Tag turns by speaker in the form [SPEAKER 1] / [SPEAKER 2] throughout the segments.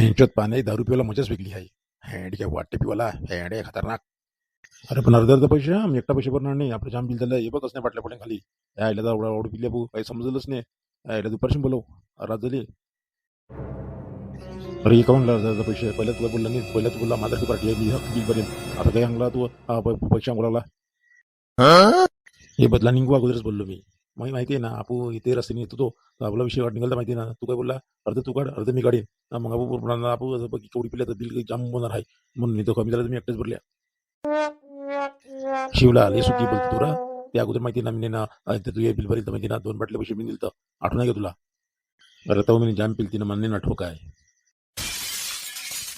[SPEAKER 1] ह्यांच्यात पाणी दारू पिवायला मजाच वेगळी आहे. हँड काय वाटते पिवाला हँड आहे खतरनाक. अरे पण अर्धा अर्धा पैसे हा, मी एकटा पैसे भरणार नाही. आपलं जाम बिल झालं हे बघच नाही वाटल्या पडल्या खाली. यायला तर एवढा एवढं पिल्या भाऊ काही समजलंच नाही. यायला दुपारशी बोलव रात झाली. अरे हे काऊन अर्धा अर्धा पैसे? पहिल्या तुला बोलला नाही पहिल्या तू बोलला माझा पार्टी आहे मी हक्क बिल भरेल आता काही अंगला तू हा, पैसे अंगोला हे बदला निघू अगोदरच बोललो मी. मग माहिती आहे ना आपू इथे रस्त्याने येतो तो. तर आपला विषय वाट निघाला माहिती आहे ना. तू काय बोलला? अर्ध तू काढ अर्ध मी काढीन. मग आपू पुन्हा आपू केवढी पिल्या तर बिल जाम होणार आहे. म्हणून मी तो कमी झाला तुम्ही मी एकटेच भरल्या. शिवला आले सुट्टी बोलतो तुला. त्या अगोदर माहिती ना मी ना तू तुझे बिल भरेल तर माहिती ना दोन बाटल्या पैसे मी दिलं तर आठवण आहे का तुला? अरे तो मी जाम पिलती ना म्हणणे नाही आठव काय?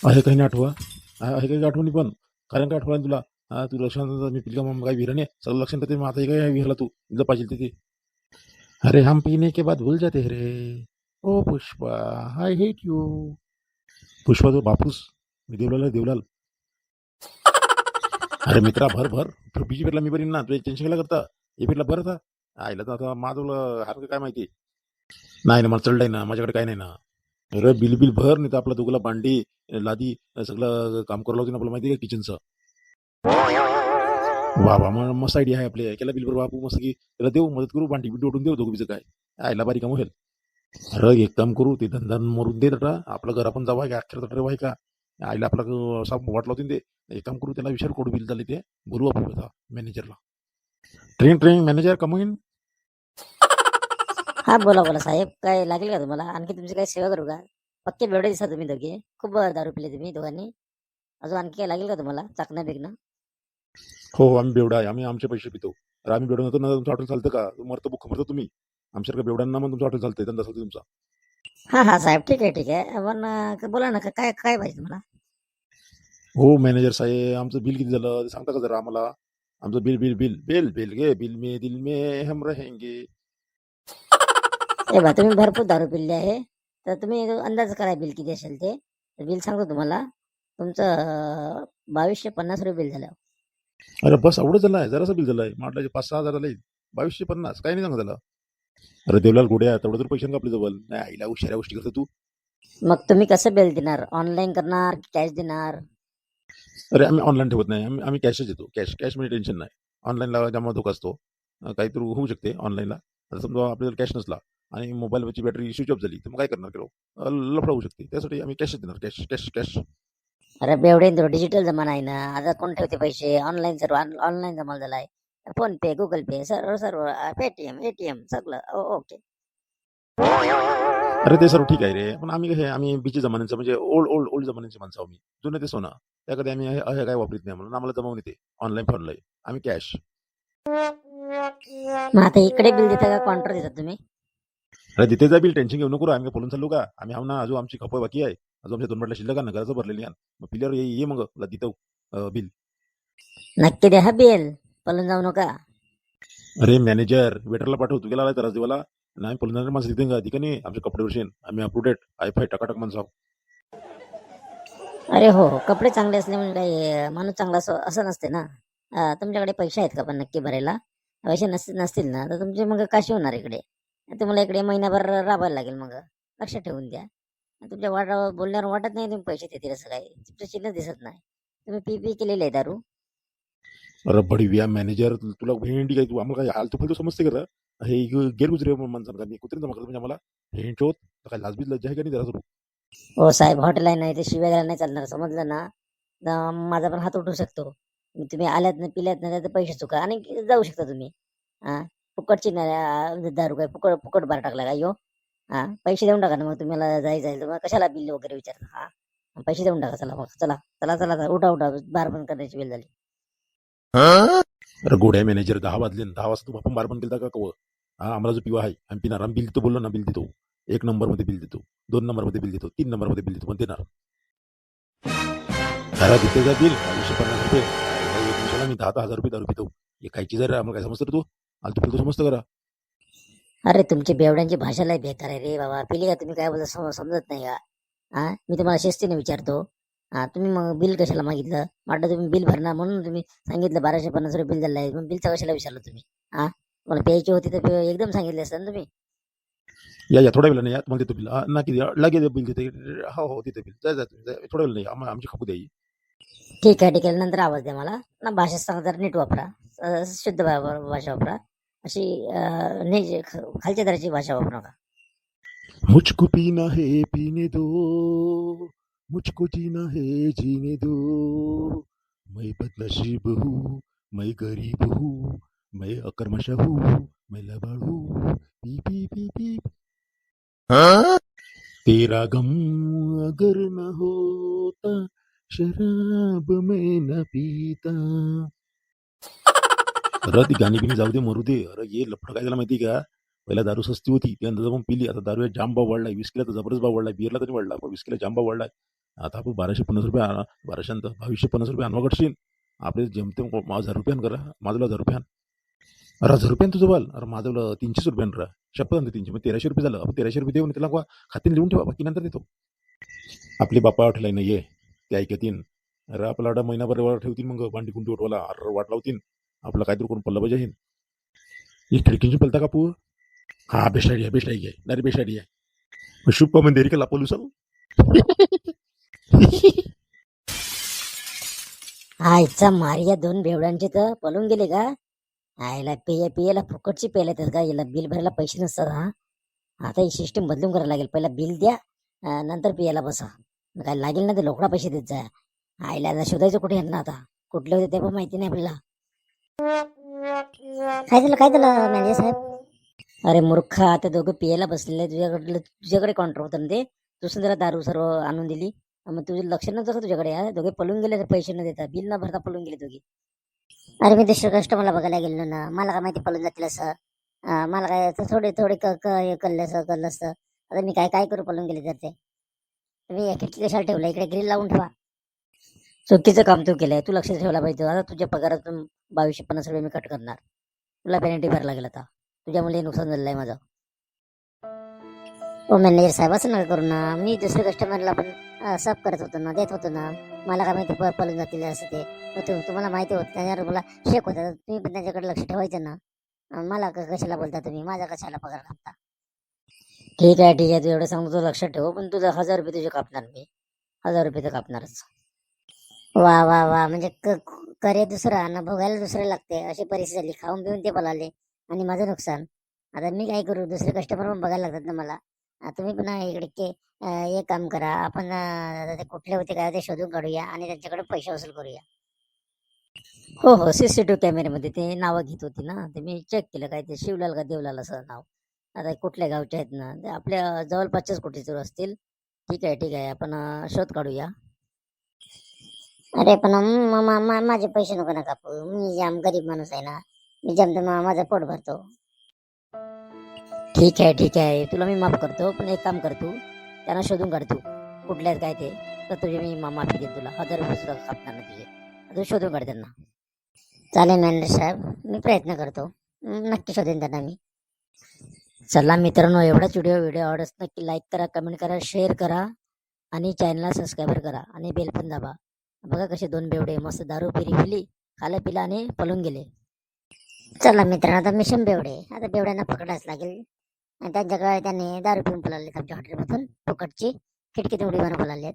[SPEAKER 1] आहे काही नाही आठवा? आहे काही आठवणी पण. कारण काय आठवण तुला? हा तू लक्षात मी पिलका मग काही विहरा नाही सगळं लक्षात ते मग आता काय विहिरला तू? इथं पाहिजे तिथे. अरे हम पीने के बाद भूल जाते हैं रे। ओ Pushpa I hate you Pushpa तो बापूस मी देवलाल आहे, देवलाल। अरे मित्रा भर भर। तर बीजी पेरला मी बरीन ना तुझ्या टेन्शन केला करता। हे पेरला भर आता आईला तर आता माझं हार काय माहिती नाही ना मला चढलंय ना माझ्याकडे काय नाही ना। अरे बिल बिल भर नाही तर आपला तुला भांडी लादी सगळं काम करावं लागतं आपल्याला माहिती आहे का किचनचं वा वा मग मस्त आयडिया आहे आपले. केला बिल भर बापू मस्त की त्याला देऊ मदत करू भांडी बिटी ओढून देऊ दोघीचं काय. आईला बारी काम होईल. अरे एक काम करू ते धंदा मरून दे तटा. आपलं घर आपण जावा का? अखेर तटर का? आईला आपला साप वाटला होती ते. एक काम करू त्याला विचार कोड बिल झाले ते. बोलू आपण आता मॅनेजरला ट्रेन ट्रेन मॅनेजर कमवीन.
[SPEAKER 2] हा बोला बोला साहेब. काय लागेल का तुम्हाला? आणखी तुमची काही सेवा करू का? पक्के बेवडे दिसा तुम्ही दोघे. खूप दारू पिले तुम्ही दोघांनी. अजून आणखी काय लागेल का तुम्हाला? चाकणं बिकणं
[SPEAKER 1] हो आम्ही बेवडा आहे. आम्ही आमचे पैसे पितो. अरे आम्ही बेवडा नव्हतो ना तुमचं हॉटेल चालतं का? मरतो बुक मरतो तुम्ही. आमच्यासारखं बेवड्यांना मग तुमचं हॉटेल चालतंय धंदा चालते तुमचा.
[SPEAKER 2] हा हा साहेब ठीक आहे ठीक आहे. पण अं, बोला ना का- काय काय पाहिजे तुम्हाला?
[SPEAKER 1] हो मॅनेजर साहेब आमचं बिल किती झालं? ते सांगता का जरा आम्हाला? आमचं bill bill bill bill bill गे बिल में दिल में हम रहेंगे.
[SPEAKER 2] ए बा तुम्ही भरपूर दारू पिल्ले आहे. तर तुम्ही अंदाज करा बिल किती असेल ते. बिल सांगतो तुम्हाला. तुमचं अं, बावीसशे पन्नास रुपये बिल झालं.
[SPEAKER 1] अरे बस एवढं झालं आहे जरासं बिल झालं आहे म्हटलं पाच सहा हजार झाले बावीसशे पन्नास. काही नाही सांगा त्याला. अरे देवलाल गोड्या तेवढं तर पैसे आपल्या जवळ. नाही आईला हुशाऱ्या गोष्टी करतो तू.
[SPEAKER 2] मग तुम्ही कसं बिल देणार? ऑनलाईन करणार कॅश देणार?
[SPEAKER 1] अरे आम्ही ऑनलाईन ठेवत नाही. आम्ही आम्ही कॅशच देतो. कॅश कॅश म्हणजे टेन्शन नाही. ऑनलाईनला जमा धोका असतो. अं, काहीतरी होऊ शकते ऑनलाईनला आता समजा आपल्याला कॅश नसला आणि मोबाईलवरची बॅटरी स्विच ऑफ झाली तर मग काय करणार किलो लफडा होऊ शकते. त्यासाठी आम्ही कॅशच देणार. कॅश कॅश कॅश
[SPEAKER 2] अरे बेवडे तो डिजिटल जमाना आहे ना. आता कोण ठेवते पैसे? ऑनलाईन सर्व ऑनलाईन जमा झालाय. फोन पे गुगल पे सर्व सर्व पेटीएम एटीएम सगळं. ओके
[SPEAKER 1] अरे ते सर्व ठीक आहे रे. पण आम्ही हे आम्ही बीची जमान्याचं म्हणजे ओल्ड ओल्ड ओल्ड जमान्याची माणसं मी जुनं ते सोना. त्याकडे आम्ही हे हे काय वापरत नाही म्हणून आम्हाला जमावून येते ऑनलाईन फॉनलाईन आम्ही कॅश
[SPEAKER 2] मग आता इकडे बिल देता का? काउंटर देतात तुम्ही?
[SPEAKER 1] अरे तिथे जा बिल टेन्शन घेऊ नको आम्ही बोलून चाललो का? आम्ही आहो ना अजून आमची खपय बाकी आहे. अजून आमच्या दोन म्हटलं शिल्लक ना घराचं भरलेली आहे. मग पिल्यावर ये ये मग तुला देतो बिल.
[SPEAKER 2] नक्की द्या हा बिल. पळून जाऊ नका.
[SPEAKER 1] अरे मॅनेजर वेटरला पाठव तू गेला त्रास देवाला आणि आम्ही पळून जाणार माणसं तिथे. का नाही आमच्या कपडे वर्षेन आम्ही अपटुडेट आय फाय टकाटक माणसं आहोत.
[SPEAKER 2] अरे हो हो. कपडे चांगले असले म्हणजे काही अं, माणूस चांगला असं असं नसते ना. अं, तुमच्याकडे पैसे आहेत का पण नक्की भरायला? पैसे नसतील नसतील ना तर तुमचे मग काशी होणार इकडे? तुम्हाला इकडे महिनाभर राबायला लागेल मग. लक्षात ठेवून द्या. तुमच्या वाट बोलण्यावर वाटत नाही तुम्ही पैसे देतील असं काही. तुमचं चिन्ह दिसत नाही. तुम्ही पी पी केलेले आहे दारू.
[SPEAKER 1] अरे बडी व्या मॅनेजर तुला भेंडी काय तू आम्हाला काय हालतू फालतू समजते का? हे गेरगुजरे माणसं मी कुत्रे जमा करतो म्हणजे आम्हाला. हे ठेवत काय लाजबीज लज्जा आहे का नाही जरा
[SPEAKER 2] हो साहेब हॉटेल आहे नाही ते शिव्या नाही चालणार समजलं ना? तर माझा पण हात उठू शकतो. तुम्ही आल्यात ना पिल्यात ना तर पैसे चुका आणि जाऊ शकता तुम्ही. हा फुकटची नाही अं, दारू काय फुकट फुकट बार टाकला का यो? हा पैसे देऊन टाका ना मग तुम्हाला जायचं आहे तुम्हाला कशाला बिल वगैरे विचारता? हा पैसे देऊन टाका चला मग चला चला चला चला, उठा उठा बार बंद करण्याची वेळ झाली.
[SPEAKER 1] अरे गोड्या मॅनेजर दहा वाजले दहा वाजता तू आपण बार बंद का कव हा आम्हाला जो पिवा आहे आम्ही पिणार आम्ही बिल देतो बोललो ना बिल देतो. एक नंबरमध्ये बिल देतो दोन नंबरमध्ये बिल देतो तीन नंबरमध्ये बिल देतो पण देणार. घरा देते का बिल बावीसशे पन्नास रुपये. काही दिवसाला मी दहा दहा हजार रुपये दारू पितो. हे खायची जर आम्हाला काय समजतं रे तू? आलतू फालतू समजतं करा
[SPEAKER 2] अरे तुमची बेवड्यांची भाषा लय बेकार आहे रे बाबा. पिली का तुम्ही? काय बोलता? सम- समजत नाही का? हा मी तुम्हाला शिस्तीने विचारतो. हा तुम्ही मग बिल कशाला मागितलं? वाटलं तुम्ही बिल भरणार म्हणून तुम्ही सांगितलं बाराशे पन्नास रुपये बिल झालं आहे मग बिलचा कशाला विचारलं तुम्ही? हा मला प्यायची होती तर एकदम सांगितले असतं ना तुम्ही.
[SPEAKER 1] या या थोड्या वेळाने या. तुम्हाला देतो बिल. ना किती लगेच बिल देते हो हो देते बिल. जा जा. थोड्या वेळाने या. आम्हा- आमची खपू द्याई
[SPEAKER 2] ठीक आहे ठीक आहे. नंतर आवाज द्या मला. ना भाषा सांगा जरा नीट वापरा. शुद्ध भाषा वापरा. अशी अं, नाही खालच्या दराची भाषा वापरू नका.
[SPEAKER 1] मुझको पीना है पीने दो। मुझको जीना है जीने दो। मैं बदनसीब हूँ मैं गरीब हूँ मैं अकर्मश हूँ मैं लबाड़ हूँ। पी पी पी पी तेरा गम अगर न होता शराब मैं न पीता। अरे ती गाणी बिणी जाऊ दे मरू दे. अरे ये लफडं काय झालं माहिती का? पहिला दारू सस्ती होती त्यानंतर आपण पिली. आता दारू जाम भाव वाढलाय. विस्कीला तर जबरदस्त भाव वाढलाय. बिअरला तरी वाढला. पण विस्कीला जाम भाव वाढलाय. आता आपण बाराशे पन्नास रुपये आणा. बाराशे नंतर बावीसशे पन्नास रुपये आणवा कडशील आपले जेमतेम हजार रुपयान करा. माझं हजार रुपयान. अरे हजार रुपयान तुझं बाल. अरे माझं तीनशेच रुपयान रा शपथ आणते तीनशे. मग तेराशे रुपये झालं. आपण तेराशे रुपये देऊन त्याला खात्याने लिहून ठेवा. बाकी नंतर देतो. आपली बापा आठलाय ना ये. ते ऐकतीन अरे आपला एवढा महिनाभर ठेवतील मग. भांडी कुंडी उठवायला अरे वाट लावतील. आपलं काहीतरी करून पल्ला पाहिजे ही खिडकीची पलता कापू हा बेस्ट आयडिया बेस्ट आयडिया नाही बेस्ट आयडिया मग शुभ पण देरी का लापल उचल
[SPEAKER 2] आईचा मारिया दोन बेवड्यांचे तर पळून गेले का? आईला पेय पियाला फुकटची प्यायला येतात का? याला बिल भरायला पैसे नसतात हा? आता ही सिस्टीम बदलून करायला लागेल. पहिला बिल द्या नंतर पियाला बसा. काय लागेल ना ते लोकडा पैसे देत जा. आईला शोधायचं कुठे यांना आता? कुठले होते ते पण माहिती नाही आपल्याला. काय झालं काय झालं मॅनेजर साहेब? अरे मूर्ख आता दोघं पियाला बसलेले तुझ्याकडे तुझ्याकडे काउंटर होतं ना ते? दुसरं जरा दारू सर्व आणून दिली. मग तुझं लक्ष नव्हतं का तुझ्याकडे हा? दोघे पळून गेले पैसे न देता. बिल न भरता पळून गेले दोघे. अरे मी दुसरं कस्टमरला बघायला गेलो ना. मला काय माहिती पळून जातील असं. अं, मला काय असं थोडे थोडे क क- हे कळलं असं कळलं असतं आता मी काय काय करू पळून गेले तर ते? तुम्ही खिडकी कशाला ठेवलं. इकडे ग्रिल लावून ठेवा. चुकीचं काम तू केलंय. तू लक्ष ठेवला पाहिजे आता तुझ्या पगारातून बावीसशे पन्नास रुपये मी कट करणार. तुला पेनल्टी भरायला लागेल आता. तुझ्यामुळे हे नुकसान झालेलं आहे माझं. हो मॅनेजर साहेब असं नका करू ना. मी दुसऱ्या कस्टमरला पण सब करत होतो ना देत होतो ना. मला काय माहिती पळून जातील असं ते. तु- तुम्हाला माहिती होतं. त्याच्यावर मला शेक होता. तुम्ही पण त्यांच्याकडे लक्ष ठेवायचं ना. मला कशाला बोलता तुम्ही? माझा कशाला पगार कापता? ठीक आहे ठीक आहे. तू एवढं सांगतो लक्षात ठेव. पण तुझं हजार रुपये तुझे कापणार मी. हजार रुपये तर कापणारच. वा वा वा. म्हणजे क- करे दुसरा ना भोगायला दुसरं लागते अशी परिस्थिती झाली. खाऊन पिऊन ते पलाले आणि माझं नुकसान. आता मी काय करू? दुसरे कस्टमर पण बघायला लागतात ना मला. तुम्ही पण इकडे के अं, एक काम करा. आपण अं, ते कुठले होते काय ते शोधून काढूया आणि त्यांच्याकडे पैसे वसूल करूया. हो हो. सीसीटीव्ही कॅमेऱ्यामध्ये ते नावं घेत होती ना. ते मी चेक केलं. काय ते शिवलाल का देवलाल असं नाव. आता कुठल्या गावचे आहेत ना. ते आपल्या जवळपासच्याच कुठे जर असतील. ठीक आहे ठीक आहे. आपण अं, शोध काढूया. अरे पण माझे पैसे नको ना कापू मी जाम गरीब माणूस आहे ना. मी जमतो माझं पोट भरतो. ठीक आहे ठीक आहे. तुला मी माफ करतो पण एक काम करतो त्यांना शोधून काढतो कुठले आहेत काय ते. तर तुझे मी माफी देईन तुला. हजार रुपये सुद्धा कापणार नाही तुझे. तू शोधून काढ त्यांना. चालेल मॅनेजर साहेब. मी प्रयत्न करतो. नक्की शोधेन त्यांना मी. चला मित्रांनो एवढाच व्हिडिओ व्हिडिओ आवडत नक्की लाईक करा कमेंट करा शेअर करा आणि चॅनलला सबस्क्राईबर करा आणि बेल पण दाबा. बघा कसे दोन बेवडे मस्त दारू पिरी पिली खाला पिला आणि पळून गेले. चला मित्रांनो आता मिशन बेवडे. आता बेवड्यांना पकडायच लागेल. आणि त्यांच्याकडे त्यांनी दारू पिऊन बोलावले आमच्या हॉटेलमधून फुकटची खिडकी उडी मारून बोलावले